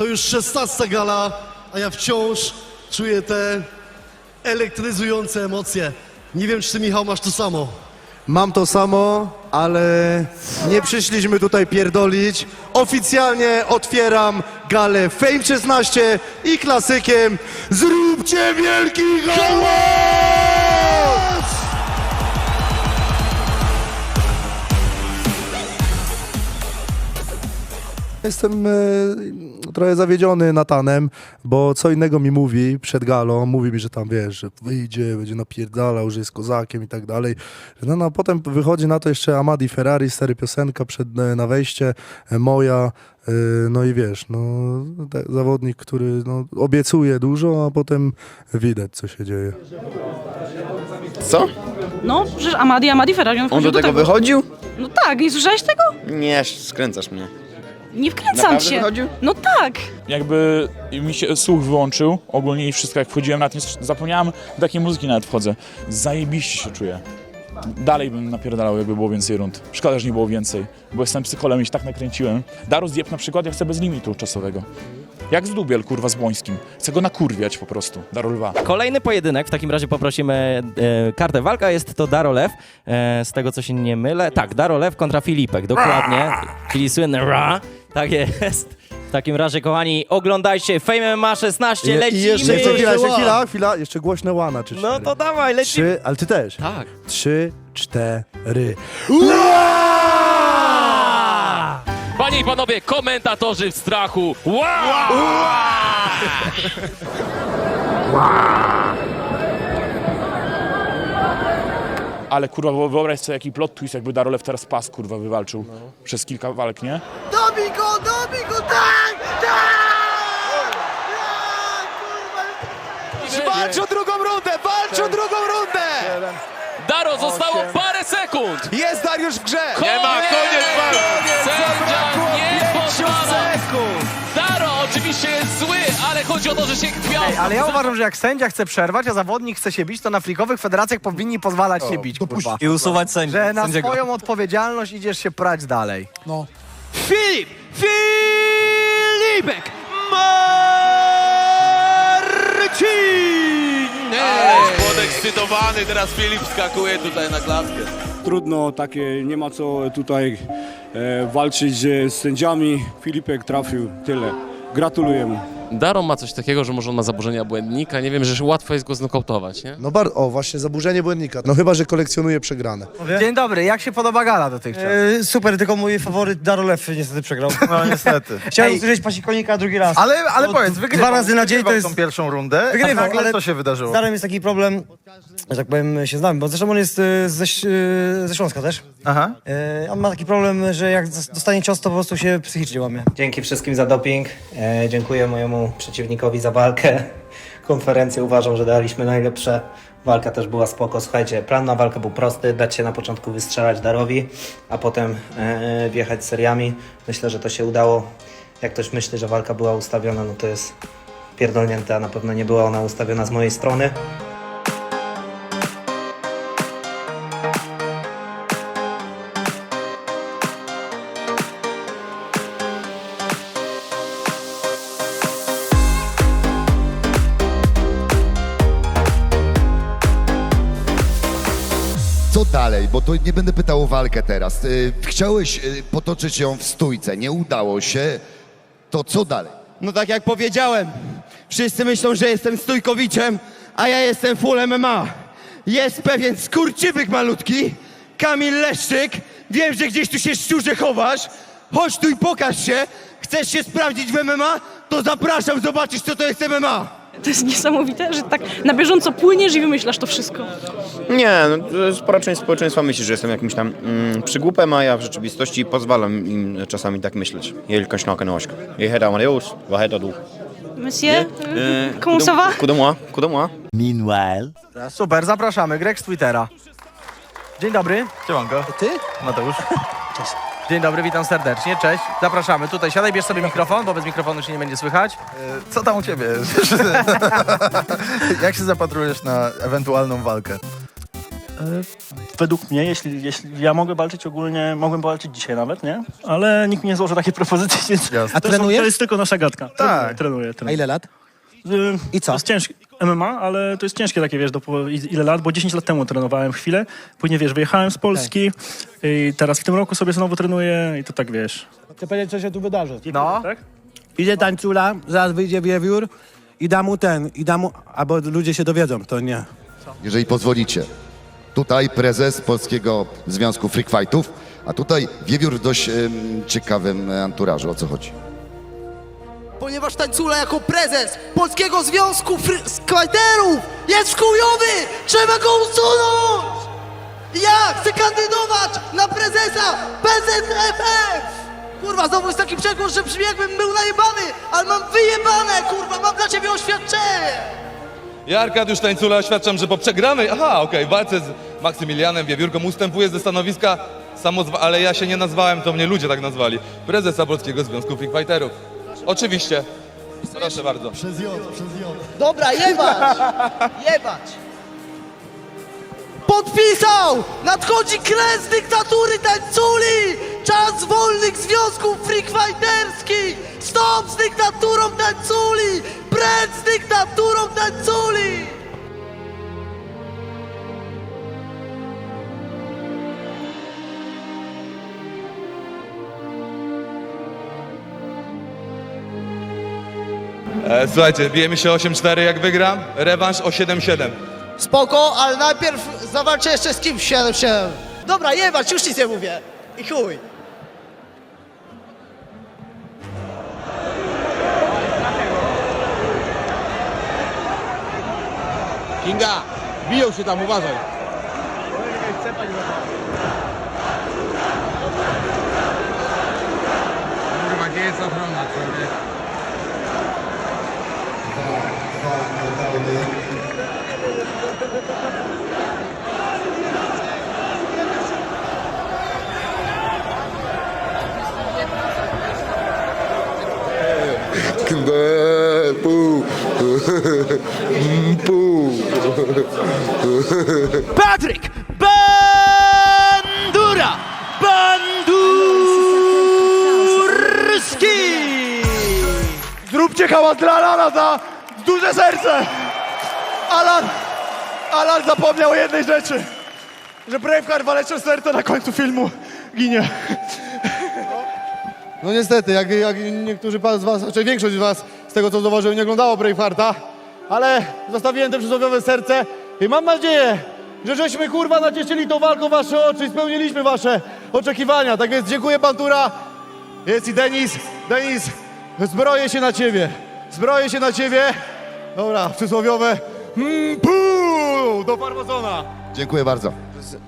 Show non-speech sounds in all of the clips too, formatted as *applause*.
To już 16 gala, a ja wciąż czuję te elektryzujące emocje. Nie wiem, czy ty, Michał, masz to samo. Mam to samo, ale nie przyszliśmy tutaj pierdolić. Oficjalnie otwieram galę Fame 16 i klasykiem Zróbcie wielki hałas! Jestem e, trochę zawiedziony Natanem, bo co innego mi mówi przed galą, mówi mi, że tam wiesz, że wyjdzie, będzie napierdalał, że jest kozakiem i tak dalej. No, no a potem wychodzi na to jeszcze Amadi Ferrari, stary piosenka przed, e, na wejście, e, moja, e, no i wiesz, no te- zawodnik, który no, obiecuje dużo, a potem widać co się dzieje. Co? No, przecież Amadi, Amadi Ferrari, on On do tego tego. wychodził? No tak, nie słyszałeś tego? Nie, skręcasz mnie. Nie wkręcam Naprawdę cię. wychodził? No tak. jakby mi się słuch wyłączył ogólnie i wszystko jak wchodziłem na tym, zapomniałem do takiej muzyki nawet wchodzę. Zajebiście się czuję. Dalej bym napierdalał, jakby było więcej rund. Szkoda, że nie było więcej, bo jestem psycholem i się tak nakręciłem. Darus Diep na przykład ja chcę bez limitu czasowego. Jak z Dubiel, kurwa, z Błońskim. Chcę go nakurwiać po prostu, Daru Lwa. Kolejny pojedynek, w takim razie poprosimy e, kartę walka, jest to Darolew, e, z tego co się nie mylę. Tak, Darolew kontra Filipek, dokładnie, czyli słynny Ra, tak jest. W takim razie, kochani, oglądajcie Fame MMA 16, I, lecimy! I jeszcze chwila, jeszcze chwila, chwila, jeszcze głośne łana czy No cztery. to dawaj, lecimy! Trzy, ale ty też. Tak. Trzy, cztery. Panie i panowie, komentatorzy w strachu. Wow! Ale kurwa, wyobraź sobie jaki plot twist, jakby Darolew teraz pas, kurwa, wywalczył przez kilka walk, nie? Dobij go, dobij go, tak, Walcz o drugą rundę! Walcz o drugą rundę! Daro, zostało parę sekund! Jest Dariusz w grze! Nie ma, koniec walki! Sędzia nie pozwala! Daro oczywiście jest zły, ale chodzi o to, że się kwiał. Ale ja uważam, że jak sędzia chce przerwać, a zawodnik chce się bić, to na flikowych federacjach powinni pozwalać się bić, kurwa. I usuwać sędzi, Że na sędziego. swoją odpowiedzialność idziesz się prać dalej. Filip! Filipek! Marcin! Podekscytowany, teraz Filip skakuje tutaj na klatkę. trudno, takie nie ma co tutaj e, walczyć e, z sędziami. Filipek trafił, tyle. Gratuluję mu. Daro ma coś takiego, że może on ma zaburzenia błędnika. Nie wiem, że łatwo jest go znokautować, nie? No bar- o, właśnie zaburzenie błędnika. No chyba, że kolekcjonuje przegrane. Dzień dobry, jak się podoba gala dotychczas? E, super, tylko mój faworyt Darolew niestety przegrał. No niestety. *laughs* Chciałem Ej, usłyszeć pasikonika drugi raz. ale, ale Bo powiedz, wygrywał. dwa razy na dzień to wygrywał jest- tą pierwszą rundę. Wygrywał, a nagle ale- co się wydarzyło? Z Darem jest taki problem, że tak powiem, się znamy, bo zresztą on jest e, ze, Ś- e, ze Śląska też. Aha. E, On ma taki problem, że jak zas- dostanie cios, to po prostu się psychicznie łamie. Dzięki wszystkim za doping. E, dziękuję mojemu przeciwnikowi za walkę. *laughs* Konferencję uważam, że daliśmy najlepsze. Walka też była spoko. Słuchajcie, plan na walkę był prosty. Dać się na początku wystrzelać Darowi, a potem e, wjechać seriami. Myślę, że to się udało. Jak ktoś myśli, że walka była ustawiona, no to jest pierdolnięte, a na pewno nie była ona ustawiona z mojej strony. Dalej? Bo to nie będę pytał o walkę teraz. Y, Chciałeś y, potoczyć ją w stójce, nie udało się. To co dalej? No tak jak powiedziałem, wszyscy myślą, że jestem stójkowiczem, a ja jestem full MMA. Jest pewien skurczybyk malutki, Kamil Leszczyk. Wiem, że gdzieś tu się szczurze chowasz. Chodź tu i pokaż się. Chcesz się sprawdzić w MMA? To zapraszam, zobaczysz co to jest MMA. To jest niesamowite, że tak na bieżąco płyniesz i wymyślasz to wszystko. Nie, no, spora część społeczeństwa myśli, że jestem jakimś tam mm, przygłupem, a ja w rzeczywistości pozwalam im czasami tak myśleć. Jelka sznoka nośka. Je heda Amadeus, wa heda du. Monsieur, moi, coup de moi. Meanwhile. Super, zapraszamy. Greg z Twittera. Dzień dobry. Siemanko. Ty? Mateusz. *laughs* Cześć. Dzień dobry, witam serdecznie, cześć. Zapraszamy. Tutaj siadaj, bierz sobie mikrofon, bo bez mikrofonu się nie będzie słychać. Co tam u ciebie? *laughs* Jak się zapatrujesz na ewentualną walkę? według mnie, jeśli, jeśli ja mogę walczyć ogólnie, mogłem walczyć dzisiaj nawet, nie? Ale nikt mi nie złożył takiej propozycji, więc A to, trenujesz? to jest tylko nasza gadka. Tak. Trenuję, trenuję. A ile lat? Y, I co? To jest ciężkie. MMA, ale to jest ciężkie takie, wiesz, do, ile lat, bo 10 lat temu trenowałem chwilę, później, wiesz, wyjechałem z Polski i teraz w tym roku sobie znowu trenuję i to tak, wiesz. Chcę powiedzieć, co się tu wydarzy. No. Tak? Idzie tańcula, zaraz wyjdzie wiewiór i da mu ten, i da mu, albo ludzie się dowiedzą, to nie. Jeżeli pozwolicie. Tutaj prezes Polskiego Związku Freak Fightów, a tutaj wiewiór w dość em, ciekawym e, anturażu. O co chodzi? Ponieważ Tańcula jako prezes Polskiego Związku Fighterów jest wkujowy! Trzeba go usunąć! Ja chcę kandydować na prezesa PZFF! Kurwa, znowu jest taki przegłos, że brzmi jakbym był najebany, ale mam wyjebane, kurwa, mam dla ciebie oświadczenie! Ja, Arkadiusz Tańcula, oświadczam, że po przegranej, aha, okej, walce z Maksymilianem Wiewiórką ustępuję ze stanowiska samozwa... ale ja się nie nazwałem, to mnie ludzie tak nazwali. Prezesa Polskiego Związku Freak Fighterów. Oczywiście. Proszę bardzo. Przez J, przez J. Dobra, jebać! Jebać! Podpisał! Nadchodzi kres dyktatury tańculi! Czas wolnych związków freakfighterskich! Stop z dyktaturą tańculi! Precz z dyktaturą tańculi! E, słuchajcie, bijemy się 8-4 jak wygram, rewanż o 7-7. Spoko, ale najpierw zawalczę jeszcze z kimś 7-7. Dobra, jebać, już nic nie mówię. I chuj. Kinga, biją się tam, uważaj. Kurwa, gdzie jest ochrona, człowiek? Patryk Bandura! Bandurski! Zróbcie hałas dla Alana za duże serce! Alan! Alan zapomniał o jednej rzeczy. Że Braveheart waleczą serce na końcu filmu ginie. No niestety, jak, jak niektórzy z was, znaczy większość z was, z tego co zauważyłem, nie oglądało Bravehearta, ale zostawiłem te przysłowiowe serce i mam nadzieję, że żeśmy kurwa nacieszyli tą walką wasze oczy i spełniliśmy wasze oczekiwania. Tak więc dziękuję Bantura, jest i Denis. Denis, zbroję się na ciebie, zbroję się na ciebie. Dobra, przysłowiowe. Mm, puu, do farmazona. Dziękuję bardzo.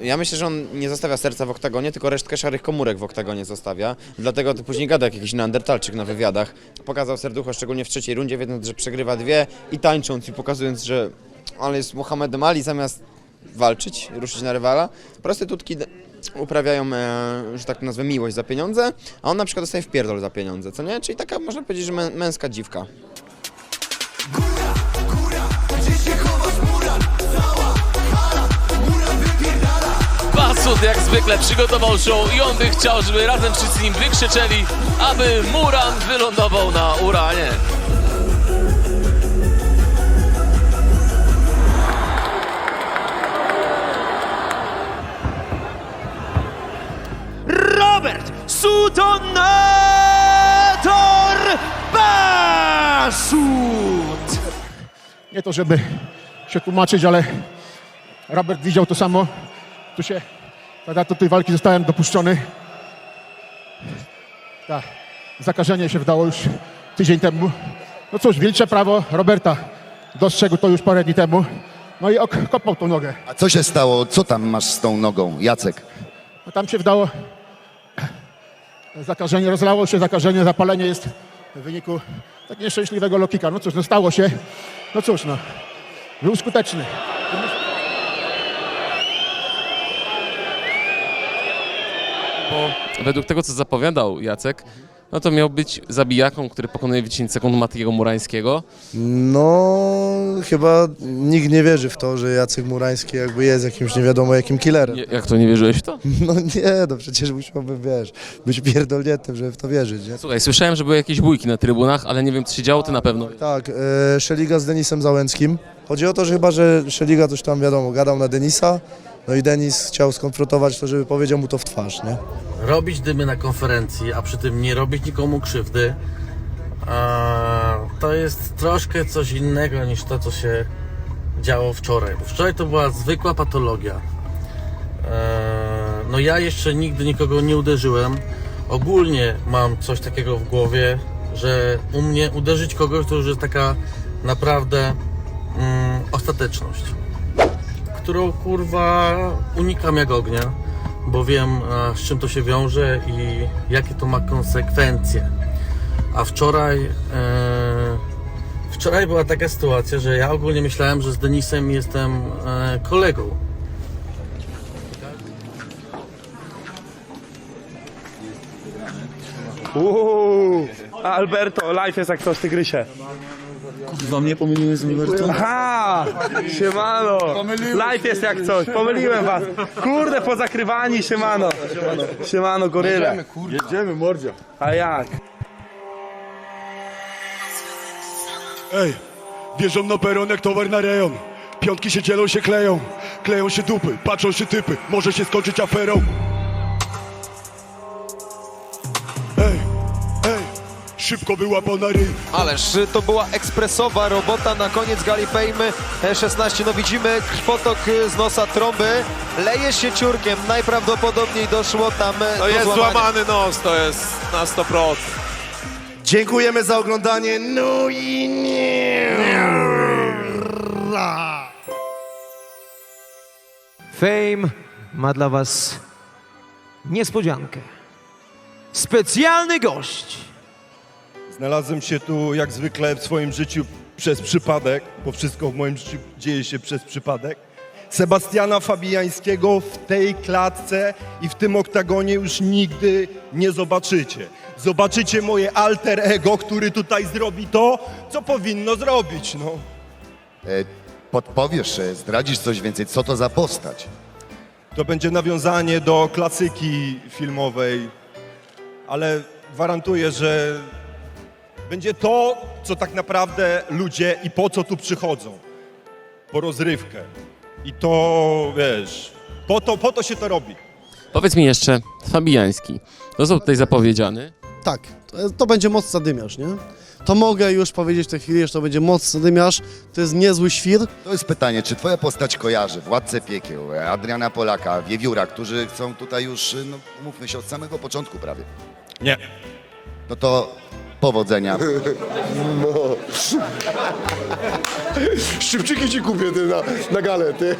Ja myślę, że on nie zostawia serca w oktagonie, tylko resztkę szarych komórek w oktagonie zostawia. Dlatego to później gada jak jakiś neandertalczyk na wywiadach. Pokazał serducho, szczególnie w trzeciej rundzie, wiedząc, że przegrywa dwie i tańcząc i pokazując, że on jest Muhammedem Ali zamiast walczyć, ruszyć na rywala. Prostytutki uprawiają, e, że tak nazwę, miłość za pieniądze, a on na przykład dostaje wpierdol za pieniądze, co nie? Czyli taka, można powiedzieć, że mę- męska dziwka. Basud jak zwykle przygotował show i on by chciał, żeby razem wszyscy nim wykrzyczeli, aby Muran wylądował na Uranie. Nie to, żeby się tłumaczyć, ale Robert widział to samo. Tu się, tak, do tej walki zostałem dopuszczony. Tak, zakażenie się wdało już tydzień temu. No cóż, wilcze prawo Roberta dostrzegł to już parę dni temu. No i ok, kopał tą nogę. A co się stało? Co tam masz z tą nogą, Jacek? No tam się wdało zakażenie, rozlało się zakażenie, zapalenie jest w wyniku tak nieszczęśliwego lokika. No cóż, no stało się. No cóż, no. Był skuteczny. Bo według tego, co zapowiadał Jacek, no to miał być zabijaką, który pokonuje w 10 sekund Matiego Murańskiego. No, chyba nikt nie wierzy w to, że Jacek Murański jakby jest jakimś nie wiadomo jakim killerem. Nie, jak to, nie wierzyłeś w to? *laughs* No nie, no przecież musiałbym, wiesz, być pierdolniętym, żeby w to wierzyć, nie? Słuchaj, słyszałem, że były jakieś bójki na trybunach, ale nie wiem, co się działo, ty na pewno. Tak, e, Szeliga z Denisem Załęckim. Chodzi o to, że chyba, że Szeliga coś tam, wiadomo, gadał na Denisa, no i Denis chciał skonfrontować to, żeby powiedział mu to w twarz, nie? robić dymy na konferencji, a przy tym nie robić nikomu krzywdy, a, to jest troszkę coś innego niż to, co się działo wczoraj. Bo wczoraj to była zwykła patologia. E, No ja jeszcze nigdy nikogo nie uderzyłem. Ogólnie mam coś takiego w głowie, że u mnie uderzyć kogoś to już jest taka naprawdę mm, ostateczność którą kurwa unikam jak ognia, bo wiem a, z czym to się wiąże i jakie to ma konsekwencje. A wczoraj e, wczoraj była taka sytuacja, że ja ogólnie myślałem, że z Denisem jestem e, kolegą. Uuu, Alberto, live jest jak coś, tygrysie. Kurwa, mnie pomyliłem z Alberto. Aha, siemano. Live jest jak coś, pomyliłem was. Kurde, pozakrywani, siemano. Siemano, goryle. Jedziemy, mordzia. A jak? Ej, wjeżdżam na peron jak towar na rejon. Piątki się dzielą, się kleją. Kleją się dupy, patrzą się typy. Może się skończyć aferą. Szybko wyłapał na ryj. Ależ to była ekspresowa robota na koniec gali Fame 16. No widzimy krwotok z nosa trąby. Leje się ciurkiem. Najprawdopodobniej doszło tam To do jest złamania. złamany nos, to jest na 100%. Dziękujemy za oglądanie. No i nie. Fame ma dla was niespodziankę. Specjalny gość. Znalazłem się tu jak zwykle w swoim życiu przez przypadek, bo wszystko w moim życiu dzieje się przez przypadek. Sebastiana Fabijańskiego w tej klatce i w tym oktagonie już nigdy nie zobaczycie. Zobaczycie moje alter ego, który tutaj zrobi to, co powinno zrobić. No. E, podpowiesz, e, zdradzisz coś więcej, co to za postać? To będzie nawiązanie do klasyki filmowej, ale gwarantuję, że będzie to, co tak naprawdę ludzie i po co tu przychodzą. Po rozrywkę. I to, wiesz, po to, po to się to robi. Powiedz mi jeszcze, Fabijański, został tutaj zapowiedziany. Tak, to, to będzie mocny zadymiarz, nie? To mogę już powiedzieć w tej chwili, że to będzie mocny zadymiarz. To jest niezły świr. To jest pytanie, czy twoja postać kojarzy Władcę Piekieł, Adriana Polaka, Wiewióra, którzy chcą tutaj już, no mówmy się, od samego początku prawie. Nie. No to powodzenia. *laughs* No. Ci kupię ty na, na galę, ty.